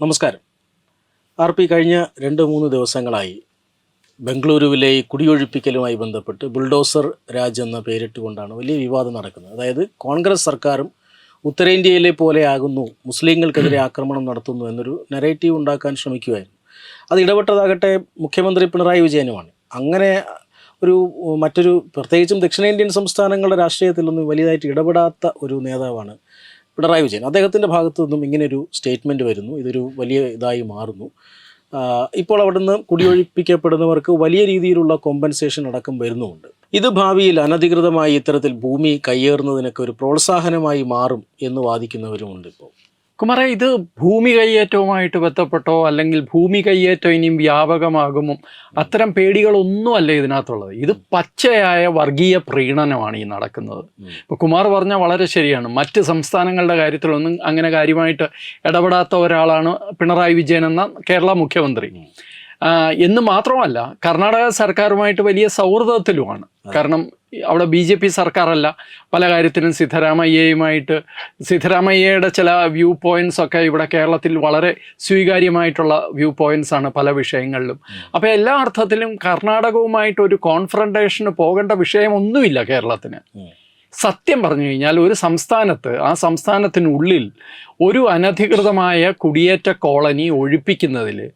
നമസ്കാരം. R P കഴിഞ്ഞ രണ്ട് മൂന്ന് ദിവസങ്ങളായി ബംഗളൂരുവിലെ കുടിയൊഴിപ്പിക്കലുമായി ബന്ധപ്പെട്ട് ബുൾഡോസർ രാജ് എന്ന പേരിട്ടുകൊണ്ടാണ് വലിയ വിവാദം നടക്കുന്നത്. അതായത് കോൺഗ്രസ് സർക്കാരും ഉത്തരേന്ത്യയിലെ പോലെ ആകുന്നു മുസ്ലിങ്ങൾക്കെതിരെ ആക്രമണം നടത്തുന്നു എന്നൊരു നെറേറ്റീവ് ഉണ്ടാക്കാൻ ശ്രമിക്കുകയായിരുന്നു അത് ഇടപെട്ടതാകട്ടെ മുഖ്യമന്ത്രി പിണറായി വിജയനുമാണ്. അങ്ങനെ ഒരു മറ്റൊരു പ്രത്യേകിച്ചും ദക്ഷിണേന്ത്യൻ സംസ്ഥാനങ്ങളുടെ രാഷ്ട്രീയത്തിലൊന്നും വലിയതായിട്ട് ഇടപെടാത്ത ഒരു നേതാവാണ് പിണറായി വിജയൻ. അദ്ദേഹത്തിന്റെ ഭാഗത്തു നിന്നും ഇങ്ങനെയൊരു സ്റ്റേറ്റ്മെന്റ് വരുന്നു. ഇതൊരു വലിയ ഇതായി മാറുന്നു. ഇപ്പോൾ ഇപ്പോൾ അവിടുന്ന് കുടിയൊഴിപ്പിക്കപ്പെടുന്നവർക്ക് വലിയ രീതിയിലുള്ള കോമ്പൻസേഷൻ അടക്കം വരുന്നുമുണ്ട്. ഇത് ഭാവിയിൽ അനധികൃതമായി ഇത്തരത്തിൽ ഭൂമി കയ്യേറുന്നതിനൊക്കെ ഒരു പ്രോത്സാഹനമായി മാറും എന്ന് വാദിക്കുന്നവരുമുണ്ട് ഇപ്പോൾ. കുമാരെ ഇത് ഭൂമി കയ്യേറ്റവുമായിട്ട് ബന്ധപ്പെട്ടോ അല്ലെങ്കിൽ ഭൂമി കയ്യേറ്റം ഇനിയും വ്യാപകമാകുമോ? അത്തരം പേടികളൊന്നുമല്ല ഇതിനകത്തുള്ളത്. ഇത് പച്ചയായ വർഗീയ പ്രീണനമാണ് ഈ നടക്കുന്നത്. ഇപ്പോൾ കുമാർ പറഞ്ഞാൽ വളരെ ശരിയാണ്. മറ്റ് സംസ്ഥാനങ്ങളുടെ കാര്യത്തിലൊന്നും അങ്ങനെ കാര്യമായിട്ട് ഇടപെടാത്ത ഒരാളാണ് പിണറായി വിജയൻ എന്ന കേരള മുഖ്യമന്ത്രി. എന്ന് മാത്രമല്ല കർണാടക സർക്കാരുമായിട്ട് വലിയ സൗഹൃദത്തിലുമാണ്. കാരണം അവിടെ ബി ജെ പി സർക്കാരല്ല. പല കാര്യത്തിലും സിദ്ധരാമയ്യയുമായിട്ട് സിദ്ധരാമയ്യയുടെ ചില വ്യൂ പോയിന്റ്സ് ഒക്കെ ഇവിടെ കേരളത്തിൽ വളരെ സ്വീകാര്യമായിട്ടുള്ള വ്യൂ പോയിന്റ്സ് ആണ് പല വിഷയങ്ങളിലും. അപ്പോൾ എല്ലാ അർത്ഥത്തിലും കർണാടകവുമായിട്ട് ഒരു കോൺഫ്രണ്ടേഷന് പോകേണ്ട വിഷയമൊന്നുമില്ല കേരളത്തിന്. സത്യം പറഞ്ഞു കഴിഞ്ഞാൽ ഒരു സംസ്ഥാനത്ത് ആ സംസ്ഥാനത്തിനുള്ളിൽ ഒരു അനധികൃതമായ കുടിയേറ്റ കോളനി ഒഴിപ്പിക്കുന്നതിൽ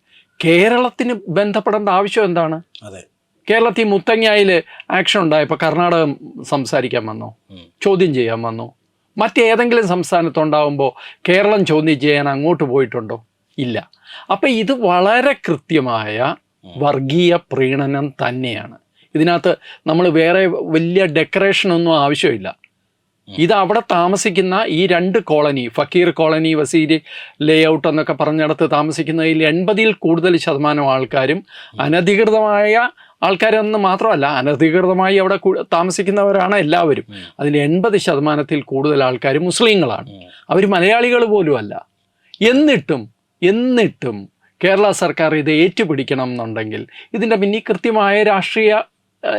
കേരളത്തിന് ബന്ധപ്പെടേണ്ട ആവശ്യം എന്താണ്? അതെ. കേരളത്തിൽ മുത്തങ്ങയിൽ ആക്ഷൻ ഉണ്ടായപ്പോൾ കർണാടകം സംസാരിക്കാൻ വന്നോ. ചോദ്യം ചെയ്യാൻ വന്നോ. മറ്റേതെങ്കിലും സംസ്ഥാനത്തുണ്ടാവുമ്പോൾ കേരളം ചോദ്യം ചെയ്യാൻ അങ്ങോട്ട് പോയിട്ടുണ്ടോ? ഇല്ല. അപ്പം ഇത് വളരെ കൃത്യമായ വർഗീയ പ്രീണനം തന്നെയാണ്. ഇതിനകത്ത് നമ്മൾ വേറെ വലിയ ഡെക്കറേഷൻ ഒന്നും ആവശ്യമില്ല. ഇത് അവിടെ താമസിക്കുന്ന ഈ രണ്ട് colony Fakir colony Waziri layout എന്നൊക്കെ പറഞ്ഞിടത്ത് താമസിക്കുന്നതിൽ എൺപതിൽ കൂടുതൽ ശതമാനം ആൾക്കാരും അനധികൃതമായ ആൾക്കാരെന്ന് മാത്രമല്ല അനധികൃതമായി അവിടെ താമസിക്കുന്നവരാണ് എല്ലാവരും. അതിൽ എൺപത് ശതമാനത്തിൽ കൂടുതൽ ആൾക്കാർ മുസ്ലിങ്ങളാണ്. അവർ മലയാളികൾ പോലുമല്ല. എന്നിട്ടും എന്നിട്ടും കേരള സർക്കാർ ഇത് ഏറ്റുപിടിക്കണം എന്നുണ്ടെങ്കിൽ ഇതിന്റെ പിന്നിൽ കൃത്യമായ രാഷ്ട്രീയ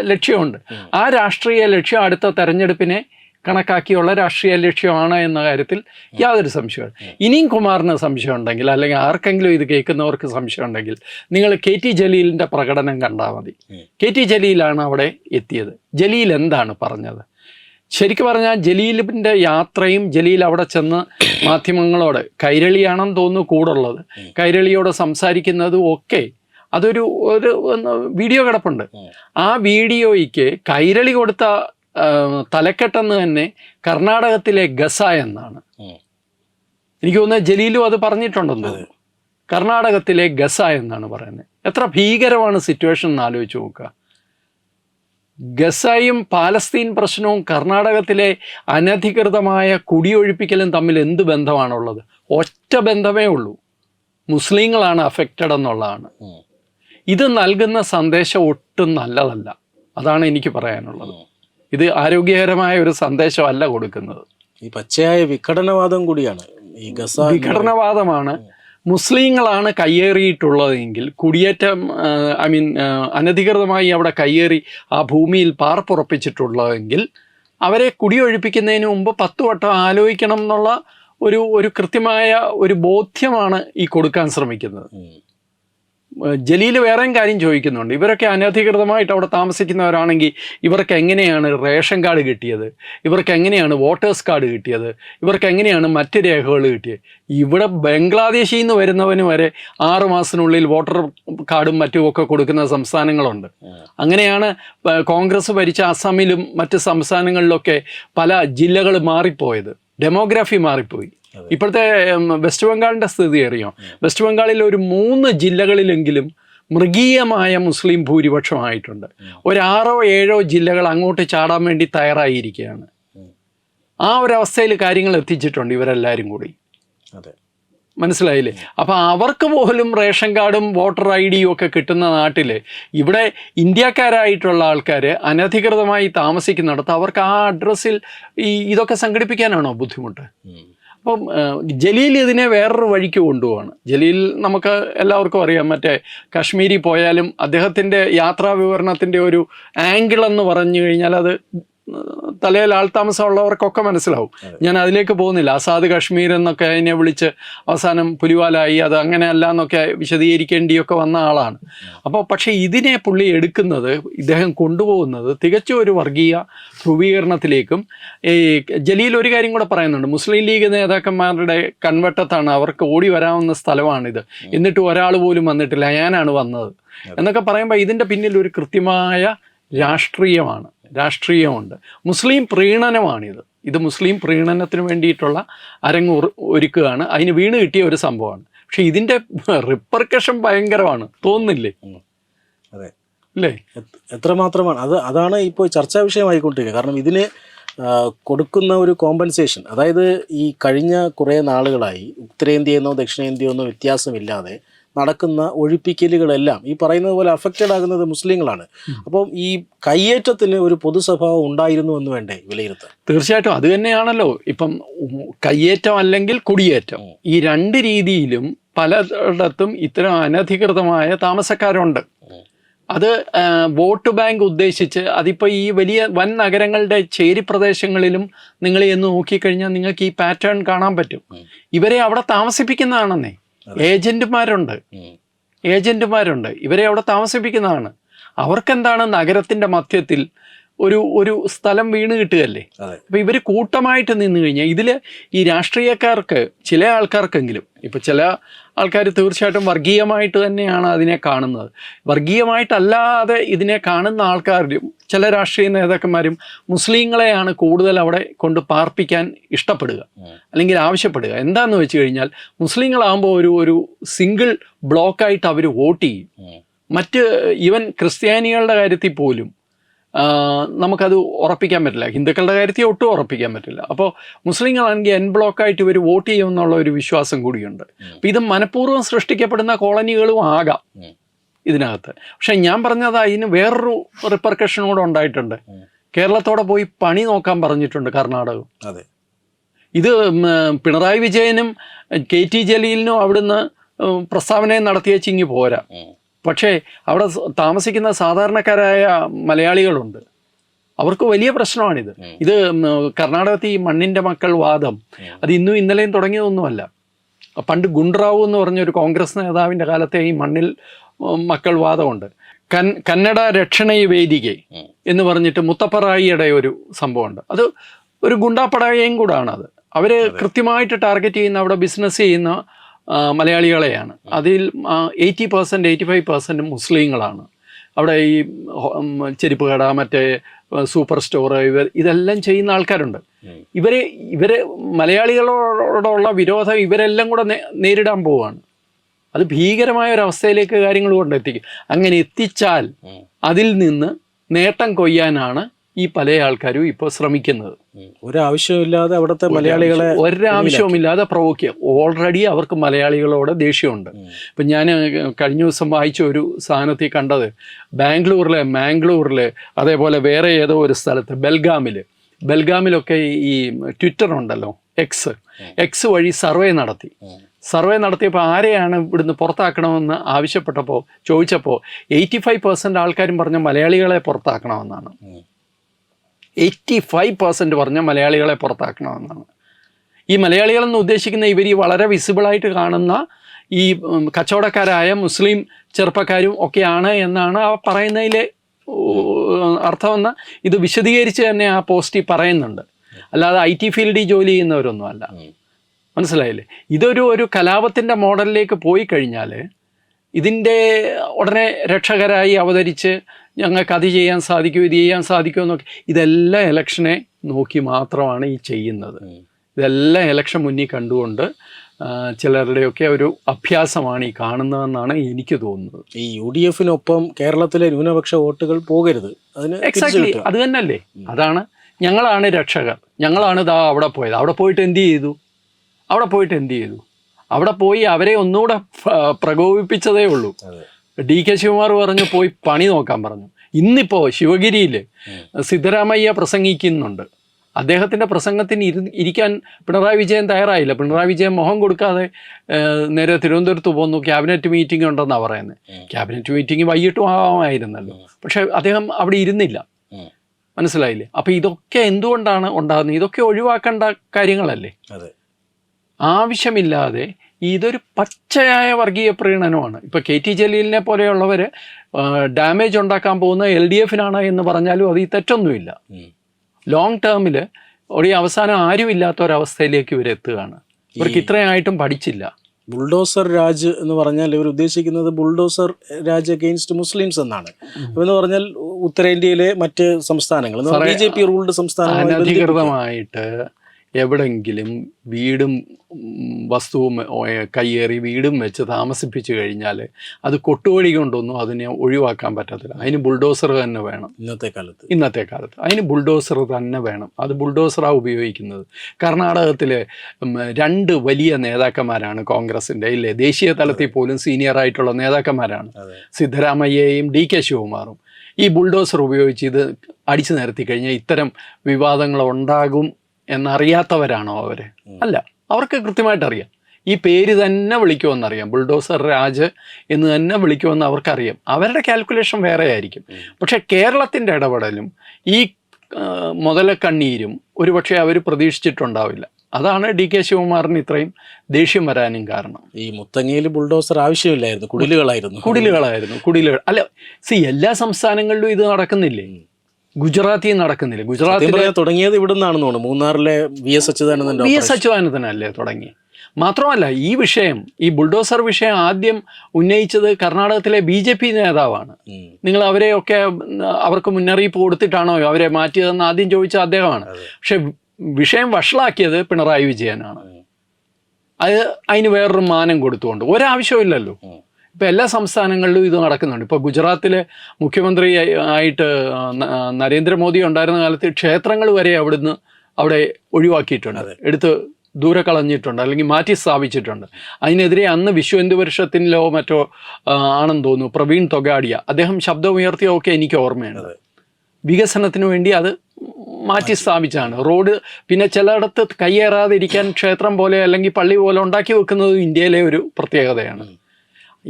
ലക്ഷ്യമുണ്ട്. ആ രാഷ്ട്രീയ ലക്ഷ്യം അടുത്ത തെരഞ്ഞെടുപ്പിനെ കണക്കാക്കിയുള്ള രാഷ്ട്രീയ ലക്ഷ്യമാണ് എന്ന കാര്യത്തിൽ യാതൊരു സംശയവും ഇനിയും കുമാറിന് സംശയം ഉണ്ടെങ്കിൽ അല്ലെങ്കിൽ ആർക്കെങ്കിലും ഇത് കേൾക്കുന്നവർക്ക് സംശയം ഉണ്ടെങ്കിൽ നിങ്ങൾ കെ ടി ജലീലിന്റെ പ്രകടനം കണ്ടാൽ മതി. കെ ടി ജലീലാണ് അവിടെ എത്തിയത്. ജലീൽ എന്താണ് പറഞ്ഞത്? ശരിക്കും പറഞ്ഞാൽ ജലീലിന്റെ യാത്രയും ജലീൽ അവിടെ ചെന്ന് മാധ്യമങ്ങളോട് കൈരളിയാണെന്ന് തോന്നുന്നു കൂടുള്ളത്. കൈരളിയോട് സംസാരിക്കുന്നതും ഒക്കെ അതൊരു ഒരു വീഡിയോ കിടപ്പുണ്ട്. ആ വീഡിയോയ്ക്ക് കൈരളി കൊടുത്ത തലക്കെട്ടെന്ന് തന്നെ കർണാടകത്തിലെ ഗസ എന്നാണ്. എനിക്ക് തോന്നുന്നത് ജലീലും അത് പറഞ്ഞിട്ടുണ്ടെന്ന് കർണാടകത്തിലെ ഗസ എന്നാണ് പറയുന്നത്. എത്ര ഭീകരമാണ് സിറ്റുവേഷൻ എന്ന് ആലോചിച്ച് നോക്കുക. ഗസയും പാലസ്തീൻ പ്രശ്നവും കർണാടകത്തിലെ അനധികൃതമായ കുടിയൊഴിപ്പിക്കലും തമ്മിൽ എന്ത് ബന്ധമാണുള്ളത്? ഒറ്റ ബന്ധമേ ഉള്ളൂ. മുസ്ലിങ്ങളാണ് അഫക്റ്റഡ് എന്നുള്ളതാണ്. ഇത് നൽകുന്ന സന്ദേശം ഒട്ടും നല്ലതല്ല. അതാണ് എനിക്ക് പറയാനുള്ളത്. ഇത് ആരോഗ്യകരമായ ഒരു സന്ദേശമല്ല കൊടുക്കുന്നത്. ഈ പച്ചയായ വിഘടനവാദം കൂടിയാണ്. ഈ ഗസ വിഘടനവാദമാണ്. മുസ്ലിങ്ങളാണ് കയ്യേറിയിട്ടുള്ളതെങ്കിൽ കുടിയേറ്റം ഐ മീൻ അനധികൃതമായി അവിടെ കയ്യേറി ആ ഭൂമിയിൽ പാർപ്പുറപ്പിച്ചിട്ടുള്ളതെങ്കിൽ അവരെ കുടിയൊഴിപ്പിക്കുന്നതിന് മുമ്പ് പത്ത് വട്ടം ആലോചിക്കണം എന്നുള്ള ഒരു ഒരു കൃത്യമായ ഒരു ബോധ്യമാണ് ഈ കൊടുക്കാൻ ശ്രമിക്കുന്നത്. ജലീൽ വേറെയും കാര്യം ചോദിക്കുന്നുണ്ട്. ഇവരൊക്കെ അനധികൃതമായിട്ട് അവിടെ താമസിക്കുന്നവരാണെങ്കിൽ ഇവർക്ക് എങ്ങനെയാണ് റേഷൻ കാർഡ് കിട്ടിയത്? ഇവർക്ക് എങ്ങനെയാണ് വോട്ടേഴ്സ് കാർഡ് കിട്ടിയത്? ഇവർക്ക് എങ്ങനെയാണ് മറ്റ് രേഖകൾ കിട്ടിയത്? ഇവിടെ ബംഗ്ലാദേശിൽ നിന്ന് വരുന്നവന് വരെ ആറ് മാസത്തിനുള്ളിൽ വോട്ടർ കാർഡും മറ്റും ഒക്കെ കൊടുക്കുന്ന സംസ്ഥാനങ്ങളുണ്ട്. അങ്ങനെയാണ് കോൺഗ്രസ് ഭരിച്ച അസമിലും മറ്റ് സംസ്ഥാനങ്ങളിലൊക്കെ പല ജില്ലകൾ മാറിപ്പോയത്. ഡെമോഗ്രാഫി മാറിപ്പോയി. ഇപ്പോഴത്തെ വെസ്റ്റ് ബംഗാളിന്റെ സ്ഥിതി അറിയാം. വെസ്റ്റ് ബംഗാളിൽ ഒരു മൂന്ന് ജില്ലകളിലെങ്കിലും മൃഗീയമായ മുസ്ലിം ഭൂരിപക്ഷമായിട്ടുണ്ട്. ഒരാറോ ഏഴോ ജില്ലകൾ അങ്ങോട്ട് ചാടാൻ വേണ്ടി തയ്യാറായിരിക്കുകയാണ്. ആ ഒരവസ്ഥയിൽ അവസ്ഥയിൽ കാര്യങ്ങൾ എത്തിച്ചിട്ടുണ്ട് ഇവരെല്ലാവരും കൂടി. അതെ. മനസ്സിലായില്ലേ? അപ്പം അവർക്ക് പോലും റേഷൻ കാർഡും വോട്ടർ ഐ ഡിയും ഒക്കെ കിട്ടുന്ന നാട്ടിൽ ഇവിടെ ഇന്ത്യക്കാരായിട്ടുള്ള ആൾക്കാർ അനധികൃതമായി താമസിക്കുന്നിടത്ത് അവർക്ക് ആ അഡ്രസ്സിൽ ഈ ഇതൊക്കെ സംഘടിപ്പിക്കാനാണോ ബുദ്ധിമുട്ട്. അപ്പം ജലീൽ ഇതിനെ വേറൊരു വഴിക്ക് കൊണ്ടുപോവാണ്. ജലീൽ നമുക്ക് എല്ലാവർക്കും അറിയാം മറ്റേ കാശ്മീരി പോയാലും അദ്ദേഹത്തിന്റെ യാത്രാ വിവരണത്തിന്റെ ഒരു ആംഗിൾ എന്ന് പറഞ്ഞു കഴിഞ്ഞാൽ അത് തലയിൽ ആൾതാമസമുള്ളവർക്കൊക്കെ മനസ്സിലാവും. ഞാൻ അതിലേക്ക് പോകുന്നില്ല. ആസാദ് കാശ്മീർ എന്നൊക്കെ അതിനെ വിളിച്ച് അവസാനം പുലിവാലായി അത് അങ്ങനെയല്ല എന്നൊക്കെ വിശദീകരിക്കേണ്ടിയൊക്കെ വന്ന ആളാണ്. അപ്പോൾ പക്ഷേ ഇതിനെ പുള്ളി എടുക്കുന്നത് ഇദ്ദേഹം കൊണ്ടുപോകുന്നത് തികച്ചും ഒരു വർഗീയ ധ്രുവീകരണത്തിലേക്കും ഈ ജലീൽ ഒരു കാര്യം കൂടെ പറയുന്നുണ്ട്. മുസ്ലിം ലീഗ് നേതാക്കന്മാരുടെ കൺവെട്ടത്താണ് അവർക്ക് ഓടി വരാവുന്ന സ്ഥലമാണിത്. എന്നിട്ട് ഒരാൾ പോലും വന്നിട്ടില്ല. ഞാനാണ് വന്നത്. എന്നൊക്കെ പറയുമ്പോൾ ഇതിന്റെ പിന്നിൽ ഒരു കൃത്യമായ രാഷ്ട്രീയമാണ്. രാഷ്ട്രീയമുണ്ട്. മുസ്ലിം പ്രീണനമാണിത്. ഇത് മുസ്ലിം പ്രീണനത്തിന് വേണ്ടിയിട്ടുള്ള അരങ്ങ് ഒരുക്കുകയാണ്. അതിന് വീണ് കിട്ടിയ ഒരു സംഭവമാണ്. പക്ഷെ ഇതിന്റെ റിപ്പർക്കഷൻ ഭയങ്കരമാണ്. തോന്നുന്നില്ലേ? അതെ. അല്ലേ എത്ര- എത്രമാത്രമാണ്? അത് അതാണ് ഇപ്പോൾ ചർച്ചാ വിഷയമായിക്കൊണ്ടിരിക്കുക കാരണം ഇതിന് കൊടുക്കുന്ന ഒരു കോമ്പൻസേഷൻ അതായത് ഈ കഴിഞ്ഞ കുറേ നാളുകളായി ഉത്തരേന്ത്യയെന്നോ ദക്ഷിണേന്ത്യയെന്നോ വ്യത്യാസമില്ലാതെ നടക്കുന്ന ഒഴിപ്പിക്കലുകളെല്ലാം ഈ പറയുന്നത് പോലെ അഫക്റ്റഡ് ആകുന്നത് മുസ്ലിങ്ങളാണ്. അപ്പം ഈ കയ്യേറ്റത്തിന് ഒരു പൊതുസ്വഭാവം ഉണ്ടായിരുന്നു എന്ന് വേണ്ടേ വിലയിരുത്താൻ? തീർച്ചയായിട്ടും. അത് തന്നെയാണല്ലോ. ഇപ്പം കയ്യേറ്റം അല്ലെങ്കിൽ കുടിയേറ്റം. ഈ രണ്ട് രീതിയിലും പലയിടത്തും ഇത്തരം അനധികൃതമായ താമസക്കാരുണ്ട്. അത് വോട്ട് ബാങ്ക് ഉദ്ദേശിച്ച് അതിപ്പോൾ ഈ വലിയ വൻ നഗരങ്ങളുടെ ചേരി പ്രദേശങ്ങളിലും നിങ്ങൾ എന്ന് നോക്കിക്കഴിഞ്ഞാൽ നിങ്ങൾക്ക് ഈ പാറ്റേൺ കാണാൻ പറ്റും. ഇവരെ അവിടെ താമസിപ്പിക്കുന്നതാണെന്നേ. ഏജന്റുമാരുണ്ട്. ഏജന്റുമാരുണ്ട്. ഇവരെ അവിടെ താമസിപ്പിക്കുന്നതാണ്. അവർക്കെന്താണ് നഗരത്തിന്റെ മധ്യത്തിൽ ഒരു ഒരു സ്ഥലം വീണ് കിട്ടുകയല്ലേ? അപ്പൊ ഇവർ കൂട്ടമായിട്ട് നിന്ന് കഴിഞ്ഞാൽ ഇതിൽ ഈ രാഷ്ട്രീയക്കാർക്ക് ചില ആൾക്കാർക്കെങ്കിലും ഇപ്പൊ ചില ആൾക്കാർ തീർച്ചയായിട്ടും വർഗീയമായിട്ട് തന്നെയാണ് അതിനെ കാണുന്നത്. വർഗീയമായിട്ടല്ലാതെ ഇതിനെ കാണുന്ന ആൾക്കാരും ചില രാഷ്ട്രീയ നേതാക്കന്മാരും മുസ്ലിങ്ങളെയാണ് കൂടുതൽ അവിടെ കൊണ്ട് പാർപ്പിക്കാൻ ഇഷ്ടപ്പെടുക അല്ലെങ്കിൽ ആവശ്യപ്പെടുക. എന്താന്ന് വെച്ച് കഴിഞ്ഞാൽ മുസ്ലിങ്ങളാകുമ്പോൾ ഒരു ഒരു സിംഗിൾ ബ്ലോക്കായിട്ട് അവർ വോട്ട് ചെയ്യും. മറ്റ് ഈവൻ ക്രിസ്ത്യാനികളുടെ കാര്യത്തിൽ പോലും നമുക്കത് ഉറപ്പിക്കാൻ പറ്റില്ല. ഹിന്ദുക്കളുടെ കാര്യത്തിൽ ഒട്ടും ഉറപ്പിക്കാൻ പറ്റില്ല. അപ്പോൾ മുസ്ലിങ്ങളാണെങ്കിൽ എൻ ബ്ലോക്കായിട്ട് ഇവർ വോട്ട് ചെയ്യുമെന്നുള്ള ഒരു വിശ്വാസം കൂടിയുണ്ട്. അപ്പം ഇത് മനഃപൂർവം സൃഷ്ടിക്കപ്പെടുന്ന കോളനികളും ആകാം ഇതിനകത്ത്. പക്ഷെ ഞാൻ പറഞ്ഞത് അതിന് വേറൊരു റിപ്പർക്കഷൻ കൂടെ ഉണ്ടായിട്ടുണ്ട്. കേരളത്തോടെ പോയി പണി നോക്കാൻ പറഞ്ഞിട്ടുണ്ട് കർണാടകം. അതെ. ഇത് പിണറായി വിജയനും കെ ടി ജലീലിനും അവിടുന്ന് പ്രസ്താവനയും നടത്തിയ ചിങ്ങി പോരാ. പക്ഷേ അവിടെ താമസിക്കുന്ന സാധാരണക്കാരായ മലയാളികളുണ്ട്. അവർക്ക് വലിയ പ്രശ്നമാണിത്. ഇത് കർണാടകത്തിൽ ഈ മണ്ണിന്റെ മക്കൾ വാദം. അത് ഇന്നും ഇന്നലെയും തുടങ്ങിയതൊന്നുമല്ല. പണ്ട് ഗുണ്ട്റാവു എന്ന് പറഞ്ഞൊരു കോൺഗ്രസ് നേതാവിന്റെ കാലത്തെ ഈ മണ്ണിൽ മക്കൾ വാദമുണ്ട്. കൻ കന്നഡ രക്ഷണ വേദിക എന്ന് പറഞ്ഞിട്ട് മുത്തപ്പറായിയുടെ ഒരു സംഭവമുണ്ട്. അത് ഒരു ഗുണ്ടാപ്പടായയും കൂടാണ് അത്. അവർ കൃത്യമായിട്ട് ടാർഗറ്റ് ചെയ്യുന്ന അവിടെ ബിസിനസ് ചെയ്യുന്ന മലയാളികളെയാണ്. അതിൽ eighty percent eighty five percent മുസ്ലിങ്ങളാണ്. അവിടെ ഈ ചെരുപ്പ് കട മറ്റേ സൂപ്പർ സ്റ്റോർ ഇവർ ഇതെല്ലാം ചെയ്യുന്ന ആൾക്കാരുണ്ട്. ഇവരെ ഇവരെ മലയാളികളോടുള്ള വിരോധം ഇവരെല്ലാം കൂടെ നേരിടാൻ പോവുകയാണ് അത് ഭീകരമായ ഒരു അവസ്ഥയിലേക്ക് കാര്യങ്ങൾ കൊണ്ടെത്തിക്കും. അങ്ങനെ എത്തിച്ചാൽ അതിൽ നിന്ന് നേട്ടം കൊയ്യാനാണ് ഈ പല ആൾക്കാരും ഇപ്പോൾ ശ്രമിക്കുന്നത്. ഒരാവശ്യമില്ലാതെ അവിടുത്തെ മലയാളികളെ ഒരാവശ്യവുമില്ലാതെ പ്രവോക്ക് ചെയ്യുക ഓൾറെഡി അവർക്ക് മലയാളികളോട് ദേഷ്യമുണ്ട്. ഇപ്പം ഞാൻ കഴിഞ്ഞ ദിവസം വായിച്ച ഒരു സാധനത്തിൽ കണ്ടത്. ബാംഗ്ലൂരിലെ മാംഗ്ലൂരിൽ അതേപോലെ വേറെ ഏതോ ഒരു സ്ഥലത്ത് ബെൽഗാമിൽ ബെൽഗാമിലൊക്കെ ഈ ട്വിറ്റർ ഉണ്ടല്ലോ എക്സ് എക്സ് വഴി സർവേ നടത്തി. സർവേ നടത്തിയപ്പോൾ ആരെയാണ് ഇവിടുന്ന് പുറത്താക്കണമെന്ന് ആവശ്യപ്പെട്ടപ്പോൾ ചോദിച്ചപ്പോൾ എയ്റ്റി ഫൈവ് പെർസെന്റ് ആൾക്കാരും പറഞ്ഞ മലയാളികളെ പുറത്താക്കണമെന്നാണ്. എയ്റ്റി ഫൈവ് പെർസെന്റ് പറഞ്ഞ മലയാളികളെ പുറത്താക്കണമെന്നാണ്. ഈ മലയാളികളെന്ന് ഉദ്ദേശിക്കുന്ന ഇവർ ഈ വളരെ വിസിബിളായിട്ട് കാണുന്ന ഈ കച്ചവടക്കാരായ മുസ്ലിം ചെറുപ്പക്കാരും ഒക്കെയാണ് എന്നാണ് ആ പറയുന്നതിലെ അർത്ഥമെന്ന് ഇത് വിശദീകരിച്ച് തന്നെ ആ പോസ്റ്റിൽ പറയുന്നുണ്ട്. അല്ലാതെ ഐ ടി ഫീൽഡിൽ ജോലി ചെയ്യുന്നവരൊന്നുമല്ല. മനസ്സിലായില്ലേ? ഇതൊരു ഒരു കലാപത്തിന്റെ മോഡലിലേക്ക് പോയി കഴിഞ്ഞാൽ ഇതിന്റെ ഉടനെ രക്ഷകരായി അവതരിച്ച് ഞങ്ങൾക്ക് അത് ചെയ്യാൻ സാധിക്കുമോ ഇത് ചെയ്യാൻ സാധിക്കുമോ എന്നൊക്കെ. ഇതെല്ലാം ഇലക്ഷനെ നോക്കി മാത്രമാണ് ഈ ചെയ്യുന്നത്. ഇതെല്ലാം ഇലക്ഷൻ മുന്നിൽ കണ്ടുകൊണ്ട് ചിലരുടെയൊക്കെ ഒരു അഭ്യാസമാണ് ഈ കാണുന്നതെന്നാണ് എനിക്ക് തോന്നുന്നത്. ഈ യു ഡി എഫിനൊപ്പം കേരളത്തിലെ ന്യൂനപക്ഷ വോട്ടുകൾ പോകരുത്. അതിന് എക്സാക്ട്ലി. അത് തന്നെയല്ലേ? അതാണ് ഞങ്ങളാണ് രക്ഷകർ. ഞങ്ങളാണ് ഇതാ അവിടെ പോയത്. അവിടെ പോയിട്ട് എന്ത് ചെയ്തു? അവിടെ പോയിട്ട് എന്ത് ചെയ്തു? അവിടെ പോയി അവരെ ഒന്നുകൂടെ പ്ര- പ്രകോപിപ്പിച്ചതേ ഉള്ളൂ. ഡി കെ ശിവകുമാർ പറഞ്ഞു പോയി പണി നോക്കാൻ പറഞ്ഞു. ഇന്നിപ്പോൾ ശിവഗിരിയിൽ സിദ്ധരാമയ്യ പ്രസംഗിക്കുന്നുണ്ട്. അദ്ദേഹത്തിന്റെ പ്രസംഗത്തിന് ഇരു ഇരിക്കാൻ പിണറായി വിജയൻ തയ്യാറായില്ല. പിണറായി വിജയൻ മുഖം കൊടുക്കാതെ നേരെ തിരുവനന്തപുരത്ത് പോന്നു ക്യാബിനറ്റ് മീറ്റിംഗ് ഉണ്ടെന്നാണ് പറയുന്നത് ക്യാബിനറ്റ് മീറ്റിംഗ് വൈകിട്ടും ആവാമായിരുന്നല്ലോ. പക്ഷേ അദ്ദേഹം അവിടെ ഇരുന്നില്ല. മനസ്സിലായില്ലേ? അപ്പം ഇതൊക്കെ എന്തുകൊണ്ടാണ് ഉണ്ടാകുന്നത്? ഇതൊക്കെ ഒഴിവാക്കേണ്ട കാര്യങ്ങളല്ലേ? അതെ. ആവശ്യമില്ലാതെ ഇതൊരു പച്ചയായ വർഗീയ പ്രീണനമാണ്. ഇപ്പോൾ കെ ടി ജലീലിനെ പോലെയുള്ളവർ ഡാമേജ് ഉണ്ടാക്കാൻ പോകുന്ന എൽ ഡി എഫിനാണ് എന്ന് പറഞ്ഞാലും അത് ഈ തെറ്റൊന്നുമില്ല. ലോങ് ടേമിൽ ഒരു അവസാനം ആരുമില്ലാത്ത ഒരവസ്ഥയിലേക്ക് ഇവർ എത്തുകയാണ്. ഇവർക്ക് ഇത്രയായിട്ടും പഠിച്ചില്ല. ബുൾഡോസർ രാജ് എന്ന് പറഞ്ഞാൽ ഇവർ ഉദ്ദേശിക്കുന്നത് ബുൾഡോസർ രാജ് അഗെയിൻസ്റ്റ് മുസ്ലിംസ് എന്നാണ്. എന്ന് പറഞ്ഞാൽ ഉത്തരേന്ത്യയിലെ മറ്റ് സംസ്ഥാനങ്ങൾ ബി ജെ പി റൂൾഡ് സംസ്ഥാനങ്ങൾ അനധികൃതമായിട്ട് എവിടെങ്കിലും വീടും വസ്തുവും കയ്യേറി വീടും വെച്ച് താമസിപ്പിച്ചു കഴിഞ്ഞാൽ അത് കൊട്ടുവഴി കൊണ്ടൊന്നും അതിനെ ഒഴിവാക്കാൻ പറ്റത്തില്ല. അതിന് ബുൾഡോസർ തന്നെ വേണം. ഇന്നത്തെ കാലത്ത്. ഇന്നത്തെ കാലത്ത്. അതിന് ബുൾഡോസർ തന്നെ വേണം. അത് ബുൾഡോസറാണ് ഉപയോഗിക്കുന്നത്. കർണാടകത്തിലെ രണ്ട് വലിയ നേതാക്കന്മാരാണ് കോൺഗ്രസിന്റെ. ഇല്ലേ? ദേശീയ തലത്തിൽ പോലും സീനിയർ ആയിട്ടുള്ള നേതാക്കന്മാരാണ്. സിദ്ധരാമയ്യയും ഡി കെ ശിവകുമാറും. ഈ ബുൾഡോസർ ഉപയോഗിച്ച് ഇത് അടിച്ചു നിരത്തി കഴിഞ്ഞാൽ ഇത്തരം വിവാദങ്ങൾ ഉണ്ടാകും എന്നറിയാത്തവരാണോ അവർ അല്ല അവർക്ക് കൃത്യമായിട്ട് അറിയാം ഈ പേര് തന്നെ വിളിക്കുമെന്നറിയാം. ബുൾഡോസർ രാജ് എന്ന് തന്നെ വിളിക്കുമെന്ന് അവർക്കറിയാം. അവരുടെ കാൽക്കുലേഷൻ വേറെ ആയിരിക്കും പക്ഷേ കേരളത്തിന്റെ ഇടപെടലും ഈ മുതലക്കണ്ണീരും ഒരുപക്ഷെ അവർ പ്രതീക്ഷിച്ചിട്ടുണ്ടാവില്ല. അതാണ് ഡി കെ ശിവകുമാറിന് ഇത്രയും ദേഷ്യം വരാനും കാരണം. ഈ മുത്തങ്ങയിൽ ബുൾഡോസർ ആവശ്യമില്ലായിരുന്നു. കുടിലുകളായിരുന്നു. കുടിലുകളായിരുന്നു. കുടിലുകൾ. അല്ല സി എല്ലാ സംസ്ഥാനങ്ങളിലും ഇത് നടക്കുന്നില്ലേ? ഗുജറാത്തിൽ നടക്കുന്നില്ല. ഗുജറാത്തിൽ തുടങ്ങിയത് ഇവിടെ നിന്നാണെന്ന് തോന്നുന്നു. മൂന്നാറിലെ V S Achuthanandan V S അച്യുതാനന്ദനല്ലേ തുടങ്ങി. മാത്രമല്ല ഈ വിഷയം ഈ ബുൾഡോസർ വിഷയം ആദ്യം ഉന്നയിച്ചത് കർണാടകത്തിലെ ബി ജെ പി നേതാവാണ്. നിങ്ങൾ അവരെയൊക്കെ അവർക്ക് മുന്നറിയിപ്പ് കൊടുത്തിട്ടാണോ അവരെ മാറ്റിയതെന്ന് ആദ്യം ചോദിച്ച അദ്ദേഹമാണ്. പക്ഷെ വിഷയം വഷളാക്കിയത് പിണറായി വിജയനാണ്. അത് അതിന് വേറൊരു മാനം കൊടുത്തുകൊണ്ട്. ഒരാവശ്യമില്ലല്ലോ. ഇപ്പം എല്ലാ സംസ്ഥാനങ്ങളിലും ഇത് നടക്കുന്നുണ്ട്. ഇപ്പോൾ ഗുജറാത്തിലെ മുഖ്യമന്ത്രി ആയിട്ട് നരേന്ദ്രമോദി ഉണ്ടായിരുന്ന കാലത്ത് ക്ഷേത്രങ്ങൾ വരെ അവിടുന്ന് അവിടെ ഒഴിവാക്കിയിട്ടുണ്ട്. എടുത്ത് ദൂരെ കളഞ്ഞിട്ടുണ്ട് അല്ലെങ്കിൽ മാറ്റി സ്ഥാപിച്ചിട്ടുണ്ട്. അതിനെതിരെ അന്ന് വിശ്വ ഹിന്ദു പരിഷത്തിലോ മറ്റോ ആണെന്ന് തോന്നുന്നു പ്രവീൺ തൊഗാഡിയ. അദ്ദേഹം ശബ്ദം ഉയർത്തിയൊക്കെ എനിക്ക് ഓർമ്മയാണ്. വികസനത്തിന് വേണ്ടി അത് മാറ്റി സ്ഥാപിച്ചാണ്. റോഡ് പിന്നെ ചിലയിടത്ത് കയ്യേറാതിരിക്കാൻ ക്ഷേത്രം പോലെ അല്ലെങ്കിൽ പള്ളി പോലെ ഉണ്ടാക്കി വെക്കുന്നത് ഇന്ത്യയിലെ ഒരു പ്രത്യേകതയാണ്.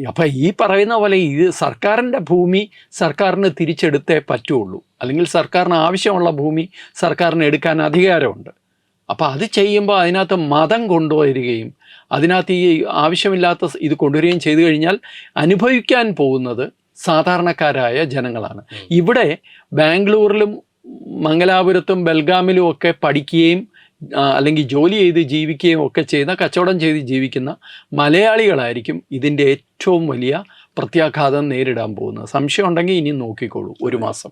അപ്പം ഈ പറയുന്ന പോലെ ഇത് സർക്കാരിന്റെ ഭൂമി സർക്കാരിന് തിരിച്ചെടുത്തേ പറ്റുള്ളൂ. അല്ലെങ്കിൽ സർക്കാരിന് ആവശ്യമുള്ള ഭൂമി സർക്കാരിന് എടുക്കാൻ അധികാരമുണ്ട്. അപ്പോൾ അത് ചെയ്യുമ്പോൾ അതിനകത്ത് മതം കൊണ്ടുവരികയും അതിനകത്ത് ഈ ആവശ്യമില്ലാത്ത ഇത് കൊണ്ടുവരികയും ചെയ്തു കഴിഞ്ഞാൽ അനുഭവിക്കാൻ പോകുന്നത് സാധാരണക്കാരായ ജനങ്ങളാണ്. ഇവിടെ ബാംഗ്ലൂരിലും മംഗലാപുരത്തും ബൽഗാമിലും ഒക്കെ പഠിക്കുകയും അല്ലെങ്കിൽ ജോലി ചെയ്ത് ജീവിക്കുകയും ഒക്കെ ചെയ്യുന്ന കച്ചവടം ചെയ്ത് ജീവിക്കുന്ന മലയാളികളായിരിക്കും ഇതിന്റെ ഏറ്റവും വലിയ പ്രത്യാഘാതം നേരിടാൻ പോകുന്നത്. സംശയം ഉണ്ടെങ്കിൽ ഇനി നോക്കിക്കോളൂ ഒരു മാസം.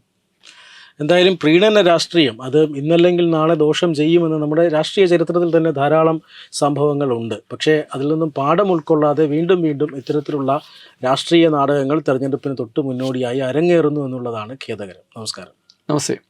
എന്തായാലും പ്രീണന രാഷ്ട്രീയം അത് ഇന്നല്ലെങ്കിൽ നാളെ ദോഷം ചെയ്യുമെന്ന് നമ്മുടെ രാഷ്ട്രീയ ചരിത്രത്തിൽ തന്നെ ധാരാളം സംഭവങ്ങളുണ്ട്. പക്ഷേ അതിൽ നിന്നും പാഠം ഉൾക്കൊള്ളാതെ വീണ്ടും വീണ്ടും ഇത്തരത്തിലുള്ള രാഷ്ട്രീയ നാടകങ്ങൾ തെരഞ്ഞെടുപ്പിന് തൊട്ട് മുന്നോടിയായി അരങ്ങേറുന്നു എന്നുള്ളതാണ് ഖേദകരം. നമസ്കാരം. നമസ്തേ.